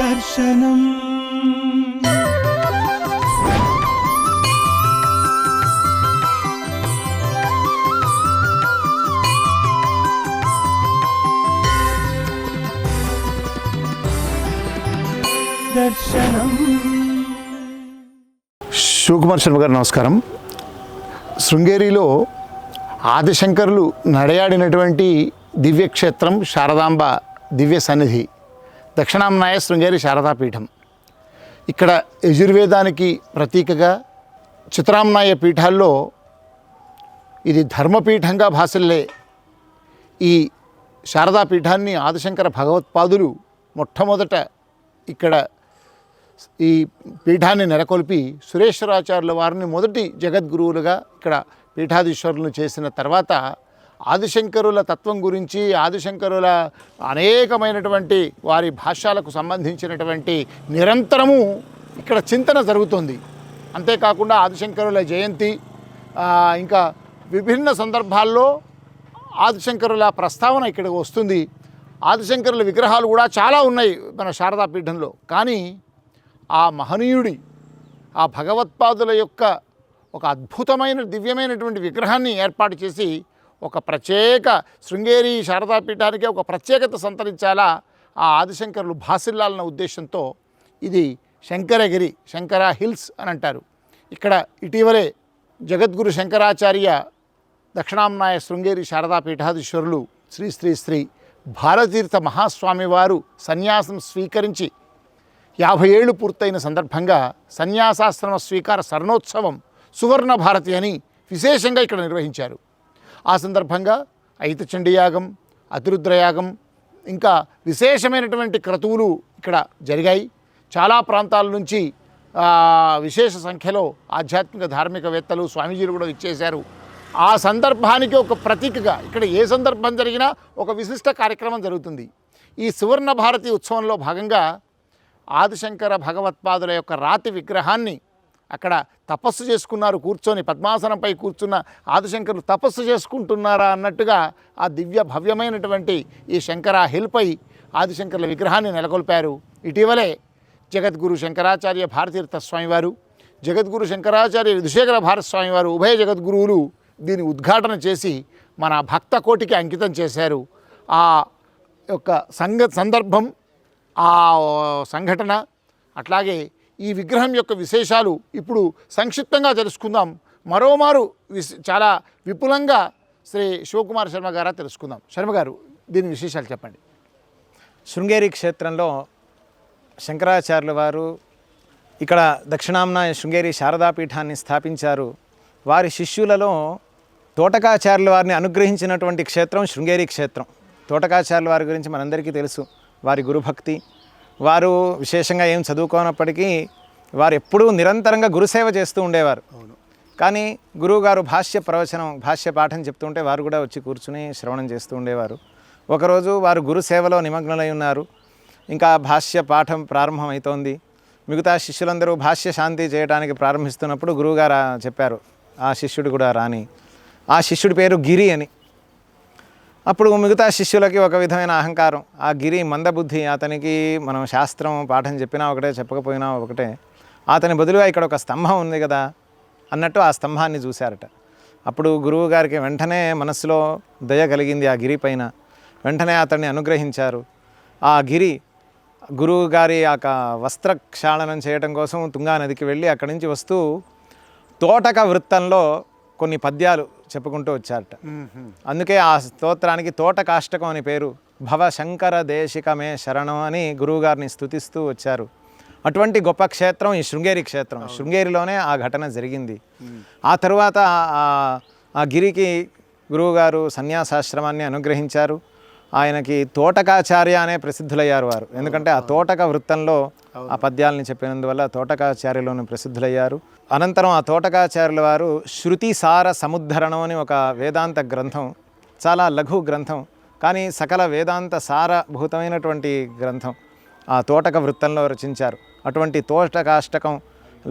దర్శనం. దర్శనం. శివకుమార్ శర్మ గారు నమస్కారం. శృంగేరిలో ఆదిశంకరులు నడయాడినటువంటి దివ్యక్షేత్రం శారదాంబ దివ్య సన్నిధి. దక్షిణాంనాయ శృంగేరి శారదాపీఠం. ఇక్కడ యజుర్వేదానికి ప్రతీకగా చిత్రాంనాయ పీఠాల్లో ఇది ధర్మపీఠంగా భాసిల్లే ఈ శారదా పీఠాన్ని ఆదిశంకర భగవత్పాదులు మొట్టమొదట ఇక్కడ ఈ పీఠాన్ని నెలకొల్పి సురేశ్వరాచార్యుల వారిని మొదటి జగద్గురువులుగా ఇక్కడ పీఠాధీశ్వరులను చేసిన తర్వాత ఆదిశంకరుల తత్వం గురించి ఆదిశంకరుల అనేకమైనటువంటి వారి భాష్యాలకు సంబంధించినటువంటి నిరంతరము ఇక్కడ చింతన జరుగుతుంది. అంతేకాకుండా ఆదిశంకరుల జయంతి ఇంకా విభిన్న సందర్భాల్లో ఆదిశంకరుల ప్రస్తావన ఇక్కడికి వస్తుంది. ఆదిశంకరుల విగ్రహాలు కూడా చాలా ఉన్నాయి మన శారదా పీఠంలో. కానీ ఆ మహనీయుడి ఆ భగవత్పాదుల యొక్క ఒక అద్భుతమైన దివ్యమైనటువంటి విగ్రహాన్ని ఏర్పాటు చేసి ఒక ప్రత్యేక శృంగేరి శారదా పీఠానికి ఒక ప్రత్యేకత సంతరించాలా? ఆ ఆదిశంకరులు భాసిల్లాలన్న ఉద్దేశంతో ఇది శంకరగిరి శంకర హిల్స్ అని అంటారు. ఇక్కడ ఇటీవలే జగద్గురు శంకరాచార్య దక్షిణాంనాయ శృంగేరి శారదా పీఠాధీశ్వరులు శ్రీ శ్రీ శ్రీ భారతీర్థ మహాస్వామి వారు సన్యాసం స్వీకరించి యాభై ఏళ్ళు పూర్తయిన సందర్భంగా సన్యాసాశ్రమ స్వీకార శరణోత్సవం సువర్ణ భారతి అని విశేషంగా ఇక్కడ నిర్వహించారు. ఆ సందర్భంగా అయితచండీయాగం అతిరుద్రయాగం ఇంకా విశేషమైనటువంటి క్రతువులు ఇక్కడ జరిగాయి. చాలా ప్రాంతాల నుంచి విశేష సంఖ్యలో ఆధ్యాత్మిక ధార్మికవేత్తలు స్వామీజీలు కూడా ఇచ్చేశారు ఆ సందర్భానికి ఒక ప్రతీకగా ఇక్కడ ఏ సందర్భం జరిగినా ఒక విశిష్ట కార్యక్రమం జరుగుతుంది. ఈ సువర్ణ భారతి ఉత్సవంలో భాగంగా ఆదిశంకర భగవత్పాదుల యొక్క రాతి విగ్రహాన్ని అక్కడ తపస్సు చేసుకున్నారు కూర్చొని పద్మాసనంపై కూర్చున్న ఆదిశంకరులు తపస్సు చేసుకుంటున్నారా అన్నట్టుగా ఆ దివ్య భవ్యమైనటువంటి ఈ శంకర హిల్పై ఆదిశంకరుల విగ్రహాన్ని నెలకొల్పారు. ఇటీవలే జగద్గురు శంకరాచార్య భారతీర్థ స్వామివారు జగద్గురు శంకరాచార్య విధుశేఖర భారత స్వామివారు ఉభయ జగద్గురువులు దీని ఉద్ఘాటన చేసి మన భక్త కోటికి అంకితం చేశారు. ఆ యొక్క సంగ సందర్భం ఆ సంఘటన అట్లాగే ఈ విగ్రహం యొక్క విశేషాలు ఇప్పుడు సంక్షిప్తంగా తెలుసుకుందాం. మరోమారు చాలా విపులంగా శ్రీ శివకుమార్ శర్మ గారు తెలుసుకుందాం. శర్మ గారు దీని విశేషాలు చెప్పండి. శృంగేరి క్షేత్రంలో శంకరాచార్యుల వారు ఇక్కడ దక్షిణాంనాయ శృంగేరి శారదాపీఠాన్ని స్థాపించారు. వారి శిష్యులలో తోటకాచార్యుల వారిని అనుగ్రహించినటువంటి క్షేత్రం శృంగేరి క్షేత్రం. తోటకాచార్యుల వారి గురించి మనందరికీ తెలుసు. వారి గురుభక్తి వారు విశేషంగా ఏం చదువుకోనప్పటికీ వారు ఎప్పుడూ నిరంతరంగా గురుసేవ చేస్తూ ఉండేవారు. కానీ గురువుగారు భాష్య ప్రవచనం భాష్య పాఠం చెప్తుంటే వారు కూడా వచ్చి కూర్చుని శ్రవణం చేస్తూ ఉండేవారు. ఒకరోజు వారు గురు సేవలో నిమగ్నులై ఉన్నారు. ఇంకా భాష్య పాఠం ప్రారంభమవుతోంది మిగతా శిష్యులందరూ భాష్య శాంతి చేయడానికి ప్రారంభిస్తున్నప్పుడు గురువుగారు చెప్పారు ఆ శిష్యుడు కూడా రాని. ఆ శిష్యుడి పేరు గిరి అని. అప్పుడు మిగతా శిష్యులకి ఒక విధమైన అహంకారం. ఆ గిరి మందబుద్ధి అతనికి మనం శాస్త్రం పాఠం చెప్పినా ఒకటే చెప్పకపోయినా ఒకటే. అతని బదులుగా ఇక్కడ ఒక స్తంభం ఉంది కదా అన్నట్టు ఆ స్తంభాన్ని చూశారట. అప్పుడు గురువు గారికి వెంటనే మనస్సులో దయ కలిగింది ఆ గిరి పైన. వెంటనే అతన్ని అనుగ్రహించారు. ఆ గిరి గురువు గారి యొక్క వస్త్రక్షాళనం చేయడం కోసం తుంగా నదికి వెళ్ళి అక్కడి నుంచి వస్తూ తోటక వృత్తంలో కొన్ని పద్యాలు చెప్పుకుంటూ వచ్చారట. అందుకే ఆ స్తోత్రానికి తోటకాష్టకం అని పేరు. భవ శంకర దేశికమే శరణం అని గురువుగారిని స్తుతిస్తూ వచ్చారు. అటువంటి గొప్ప క్షేత్రం ఈ శృంగేరి క్షేత్రం. శృంగేరిలోనే ఆ ఘటన జరిగింది. ఆ తరువాత ఆ గిరికి గురువుగారు సన్యాసాశ్రమాన్ని అనుగ్రహించారు. ఆయనకి తోటకాచార్య అనే ప్రసిద్ధులయ్యారు వారు. ఎందుకంటే ఆ తోటక వృత్తంలో ఆ పద్యాలని చెప్పినందువల్ల తోటకాచార్యలోని ప్రసిద్ధులయ్యారు. అనంతరం ఆ తోటకాచార్యుల వారు శృతి సార సముద్ధరణం అని ఒక వేదాంత గ్రంథం చాలా లఘు గ్రంథం కానీ సకల వేదాంత సారభూతమైనటువంటి గ్రంథం ఆ తోటక వృత్తంలో రచించారు. అటువంటి తోటకాష్టకం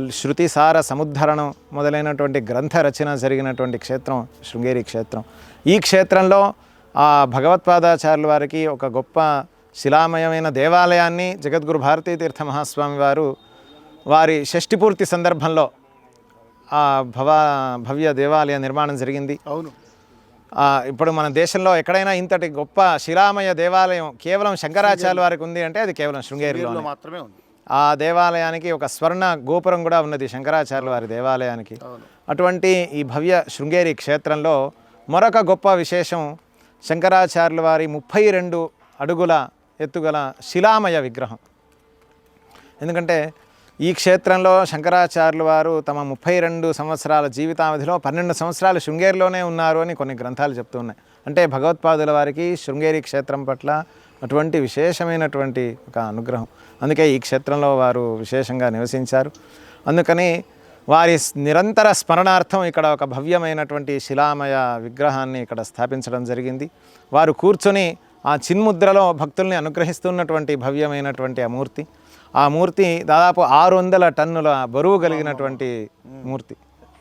శృతిసార సముద్ధరణం మొదలైనటువంటి గ్రంథ రచన జరిగినటువంటి క్షేత్రం శృంగేరి క్షేత్రం. ఈ క్షేత్రంలో ఆ భగవత్పాదాచార్యుల వారికి ఒక గొప్ప శిలామయమైన దేవాలయాన్ని జగద్గురు భారతీ తీర్థ మహాస్వామి వారు వారి షష్ఠిపూర్తి సందర్భంలో ఆ భవ భవ్య దేవాలయ నిర్మాణం జరిగింది. అవును. ఇప్పుడు మన దేశంలో ఎక్కడైనా ఇంతటి గొప్ప శిలామయ దేవాలయం కేవలం శంకరాచార్య వారికి ఉంది అంటే అది కేవలం శృంగేరిలో మాత్రమే ఉంది. ఆ దేవాలయానికి ఒక స్వర్ణ గోపురం కూడా ఉన్నది శంకరాచార్యుల వారి దేవాలయానికి. అటువంటి ఈ భవ్య శృంగేరి క్షేత్రంలో మరొక గొప్ప విశేషం శంకరాచార్యుల వారి ముప్పై రెండు అడుగుల ఎత్తుగల శిలామయ విగ్రహం. ఎందుకంటే ఈ క్షేత్రంలో శంకరాచార్యుల వారు తమ ముప్పై రెండు సంవత్సరాల జీవితావధిలో పన్నెండు సంవత్సరాలు శృంగేరిలోనే ఉన్నారు అని కొన్ని గ్రంథాలు చెప్తూ ఉన్నాయి. అంటే భగవత్పాదుల వారికి శృంగేరి క్షేత్రం పట్ల అటువంటి విశేషమైనటువంటి ఒక అనుగ్రహం. అందుకే ఈ క్షేత్రంలో వారు విశేషంగా నివసించారు. అందుకని వారి నిరంతర స్మరణార్థం ఇక్కడ ఒక భవ్యమైనటువంటి శిలామయ విగ్రహాన్ని ఇక్కడ స్థాపించడం జరిగింది. వారు కూర్చొని ఆ చిన్ముద్రలో భక్తుల్ని అనుగ్రహిస్తున్నటువంటి భవ్యమైనటువంటి ఆ మూర్తి. ఆ మూర్తి దాదాపు ఆరు వందల టన్నుల బరువు కలిగినటువంటి మూర్తి.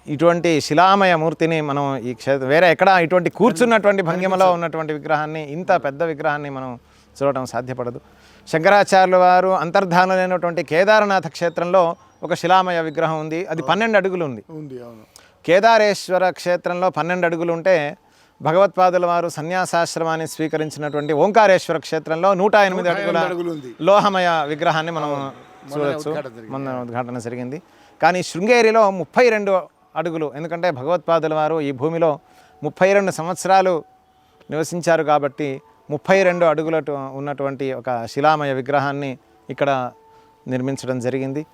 ఇటువంటి శిలామయ మూర్తిని మనం ఈ క్షేత్ర వేరే ఎక్కడ ఇటువంటి కూర్చున్నటువంటి భంగిమలో ఉన్నటువంటి విగ్రహాన్ని ఇంత పెద్ద విగ్రహాన్ని మనం చూడటం సాధ్యపడదు. శంకరాచార్యుల వారు అంతర్ధానమైనటువంటి కేదారనాథ క్షేత్రంలో ఒక శిలామయ విగ్రహం ఉంది. అది పన్నెండు అడుగులు ఉంది. ఉంది అవును. కేదారేశ్వర క్షేత్రంలో పన్నెండు అడుగులు ఉంటే భగవత్పాదుల వారు సన్యాసాశ్రమాన్ని స్వీకరించినటువంటి ఓంకారేశ్వర క్షేత్రంలో నూట ఎనిమిది అడుగుల. లోహమయ విగ్రహాన్ని మనం చూడొచ్చు. మొన్న ఉద్ఘాటన జరిగింది. కానీ శృంగేరిలో ముప్పై రెండు అడుగులు. ఎందుకంటే భగవత్పాదుల వారు ఈ భూమిలో ముప్పై రెండు సంవత్సరాలు నివసించారు కాబట్టి ముప్పై రెండు అడుగుల ఉన్నటువంటి ఒక శిలామయ విగ్రహాన్ని ఇక్కడ నిర్మించడం జరిగింది.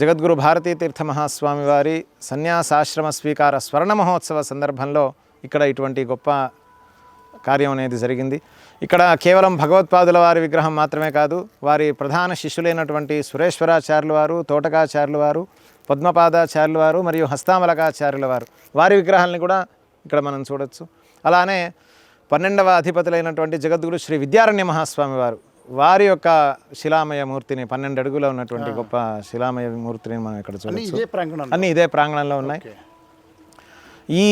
జగద్గురు భారతీ తీర్థ మహాస్వామి వారి సన్యాసాశ్రమ స్వీకార స్వర్ణ మహోత్సవ సందర్భంలో ఇక్కడ ఇటువంటి గొప్ప కార్యం అనేది జరిగింది. ఇక్కడ కేవలం భగవత్పాదుల వారి విగ్రహం మాత్రమే కాదు వారి ప్రధాన శిష్యులైనటువంటి సురేశ్వరాచార్యుల వారు తోటకాచార్యుల వారు పద్మపాదాచార్యుల వారు మరియు హస్తామలకాచార్యుల వారు వారి విగ్రహాలని కూడా ఇక్కడ మనం చూడొచ్చు. అలానే పన్నెండవ అధిపతులైనటువంటి జగద్గురు శ్రీ విద్యారణ్య మహాస్వామి వారు వారి యొక్క శిలామయ మూర్తిని పన్నెండు అడుగుల ఉన్నటువంటి గొప్ప శిలామయ మూర్తిని మనం ఇక్కడ ప్రాంగణం అన్నీ ఇదే ప్రాంగణంలో ఉన్నాయి. ఈ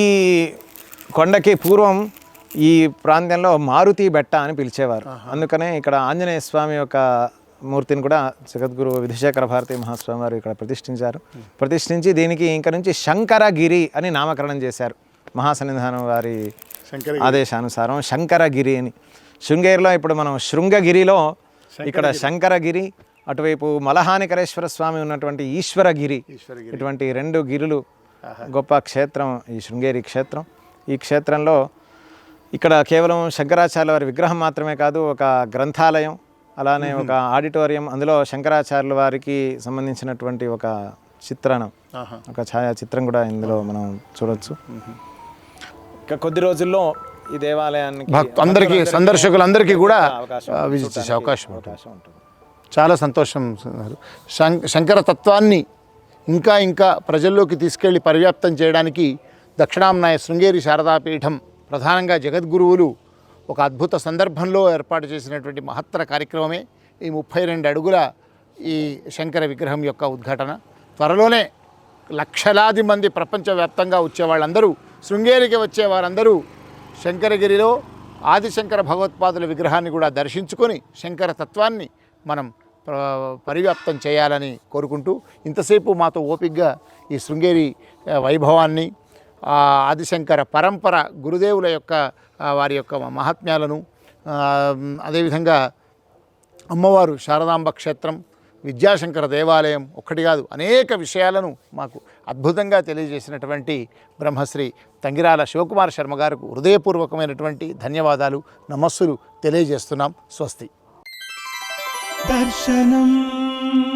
కొండకి పూర్వం ఈ ప్రాంతంలో మారుతి బెట్ట అని పిలిచేవారు. అందుకనే ఇక్కడ ఆంజనేయ స్వామి యొక్క మూర్తిని కూడా జగద్గురు విధుశేఖర భారతీ మహాస్వామి వారు ఇక్కడ ప్రతిష్ఠించారు. ప్రతిష్ఠించి దీనికి ఇంక నుంచి శంకరగిరి అని నామకరణం చేశారు. మహాసన్నిధానం వారి ఆదేశానుసారం శంకరగిరి అని. శృంగేరిలో ఇప్పుడు మనం శృంగగిరిలో ఇక్కడ శంకరగిరి అటువైపు మలహానికరేశ్వర స్వామి ఉన్నటువంటి ఈశ్వరగిరి. ఇటువంటి రెండు గిరులు గొప్ప క్షేత్రం ఈ శృంగేరి క్షేత్రం. ఈ క్షేత్రంలో ఇక్కడ కేవలం శంకరాచార్యుల వారి విగ్రహం మాత్రమే కాదు ఒక గ్రంథాలయం అలానే ఒక ఆడిటోరియం అందులో శంకరాచార్యుల వారికి సంబంధించినటువంటి ఒక చిత్రణం. ఒక ఛాయాచిత్రం కూడా ఇందులో మనం చూడొచ్చు. ఇక కొద్ది రోజుల్లో ఈ దేవాలయానికి అందరికీ సందర్శకులందరికీ కూడా విజిట్ చేసే అవకాశం ఉంటుంది. చాలా సంతోషం శంకర తత్వాన్ని ఇంకా ఇంకా ప్రజల్లోకి తీసుకెళ్ళి పరివ్యాప్తం చేయడానికి దక్షిణాంనాయ శృంగేరి శారదాపీఠం ప్రధానంగా జగద్గురువులు ఒక అద్భుత సందర్భంలో ఏర్పాటు చేసినటువంటి మహత్తర కార్యక్రమమే ఈ ముప్పై రెండు అడుగుల ఈ శంకర విగ్రహం యొక్క ఉద్ఘాటన. త్వరలోనే లక్షలాది మంది ప్రపంచవ్యాప్తంగా వచ్చే వాళ్ళందరూ శృంగేరికి వచ్చే వారందరూ శంకరగిరిలో ఆదిశంకర భగవత్పాదుల విగ్రహాన్ని కూడా దర్శించుకొని శంకర తత్వాన్ని మనం పరివ్యాప్తం చేయాలని కోరుకుంటూ ఇంతసేపు మాతో ఓపిగ్గా ఈ శృంగేరి వైభవాన్ని ఆదిశంకర పరంపర గురుదేవుల యొక్క వారి యొక్క మహాత్మ్యాలను అదేవిధంగా అమ్మవారు శారదాంబ క్షేత్రం విద్యాశంకర దేవాలయం ఒక్కటి కాదు అనేక విషయాలను మాకు అద్భుతంగా తెలియజేసినటువంటి బ్రహ్మశ్రీ తంగిరాల శివకుమార్ శర్మ గారికి హృదయపూర్వకమైనటువంటి ధన్యవాదాలు నమస్సులు తెలియజేస్తున్నాం. స్వస్తి. దర్శనం. దర్శనం